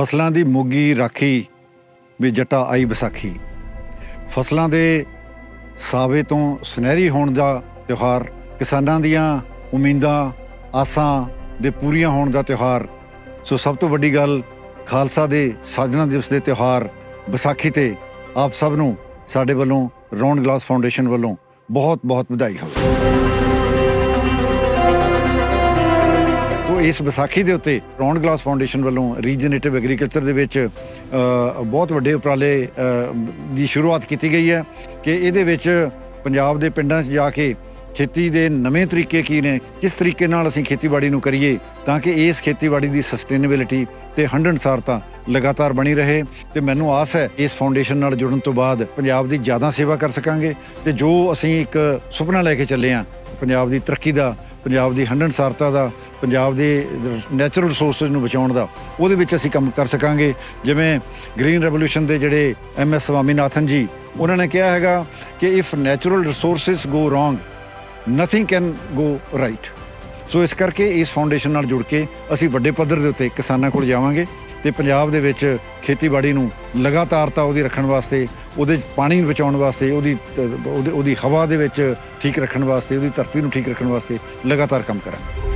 ਫਸਲਾਂ ਦੀ ਮੁੱਗੀ ਰਾਖੀ ਵੀ ਜੱਟਾ ਆਈ ਵਿਸਾਖੀ। ਫਸਲਾਂ ਦੇ ਸਾਵੇ ਤੋਂ ਸੁਨਹਿਰੀ ਹੋਣ ਦਾ ਤਿਉਹਾਰ, ਕਿਸਾਨਾਂ ਦੀਆਂ ਉਮੀਦਾਂ, ਆਸਾਂ ਦੇ ਪੂਰੀਆਂ ਹੋਣ ਦਾ ਤਿਉਹਾਰ। ਸੋ ਸਭ ਤੋਂ ਵੱਡੀ ਗੱਲ, ਖਾਲਸਾ ਦੇ ਸਾਜਣਾ ਦਿਵਸ ਦੇ ਤਿਉਹਾਰ ਵਿਸਾਖੀ ਤੇ ਆਪ ਸਭ ਨੂੰ ਸਾਡੇ ਵੱਲੋਂ ਰੌਣ ਗਲਾਸ ਫਾਊਂਡੇਸ਼ਨ ਵੱਲੋਂ ਬਹੁਤ ਬਹੁਤ ਵਧਾਈ ਹੋਵੇ। ਤੋ ਇਸ ਵਿਸਾਖੀ ਦੇ ਉੱਤੇ ਰੌਣ ਗਲਾਸ ਫਾਊਂਡੇਸ਼ਨ ਵੱਲੋਂ ਰੀਜਨਰੇਟਿਵ ਐਗਰੀਕਲਚਰ ਦੇ ਵਿੱਚ ਬਹੁਤ ਵੱਡੇ ਉਪਰਾਲੇ ਦੀ ਸ਼ੁਰੂਆਤ ਕੀਤੀ ਗਈ ਹੈ ਕਿ ਇਹਦੇ ਵਿੱਚ ਪੰਜਾਬ ਦੇ ਪਿੰਡਾਂ 'ਚ ਜਾ ਕੇ ਖੇਤੀ ਦੇ ਨਵੇਂ ਤਰੀਕੇ ਕੀ ਨੇ, ਕਿਸ ਤਰੀਕੇ ਨਾਲ ਅਸੀਂ ਖੇਤੀਬਾੜੀ ਨੂੰ ਕਰੀਏ ਤਾਂ ਕਿ ਇਸ ਖੇਤੀਬਾੜੀ ਦੀ ਸਸਟੇਨੇਬਿਲਿਟੀ ਤੇ ਹੰਢਣਸਾਰਤਾ ਲਗਾਤਾਰ ਬਣੀ ਰਹੇ। ਤੇ ਮੈਨੂੰ ਆਸ ਹੈ ਇਸ ਫਾਊਂਡੇਸ਼ਨ ਨਾਲ ਜੁੜਨ ਤੋਂ ਬਾਅਦ ਪੰਜਾਬ ਦੀ ਜ਼ਿਆਦਾ ਸੇਵਾ ਕਰ ਸਕਾਂਗੇ ਤੇ ਜੋ ਅਸੀਂ ਇੱਕ ਸੁਪਨਾ ਲੈ ਕੇ ਚੱਲੇ ਹਾਂ, ਪੰਜਾਬ ਦੀ ਤਰੱਕੀ ਦਾ, ਪੰਜਾਬ ਦੀ ਹੰਢਣਸਾਰਤਾ ਦਾ ਪੰਜਾਬ ਦੇ ਨੈਚੁਰਲ ਰਿਸੋਰਸਸ ਨੂੰ ਬਚਾਉਣ ਦਾ, ਉਹਦੇ ਵਿੱਚ ਅਸੀਂ ਕੰਮ ਕਰ ਸਕਾਂਗੇ। ਜਿਵੇਂ ਗ੍ਰੀਨ ਰੈਵੋਲੂਸ਼ਨ ਦੇ ਜਿਹੜੇ ਐਮ ਐਸ ਸਵਾਮੀਨਾਥਨ ਜੀ, ਉਹਨਾਂ ਨੇ ਕਿਹਾ ਹੈਗਾ ਕਿ if natural resources go wrong nothing can go right so ਇਸ ਕਰਕੇ ਇਸ ਫਾਊਂਡੇਸ਼ਨ ਨਾਲ ਜੁੜ ਕੇ ਅਸੀਂ ਵੱਡੇ ਪੱਧਰ ਦੇ ਉੱਤੇ ਕਿਸਾਨਾਂ ਕੋਲ ਜਾਵਾਂਗੇ ਤੇ ਪੰਜਾਬ ਦੇ ਵਿੱਚ ਖੇਤੀਬਾੜੀ ਨੂੰ ਲਗਾਤਾਰਤਾ ਉਹਦੀ ਰੱਖਣ ਵਾਸਤੇ, ਉਹਦੇ ਪਾਣੀ ਨੂੰ ਬਚਾਉਣ ਵਾਸਤੇ, ਉਹਦੀ, ਉਹਦੇ- ਉਹਦੀ ਹਵਾ ਦੇ ਵਿੱਚ ਠੀਕ ਰੱਖਣ ਵਾਸਤੇ, ਉਹਦੀ ਧਰਤੀ ਨੂੰ ਠੀਕ ਰੱਖਣ ਵਾਸਤੇ ਲਗਾਤਾਰ ਕੰਮ ਕਰਾਂਗੇ।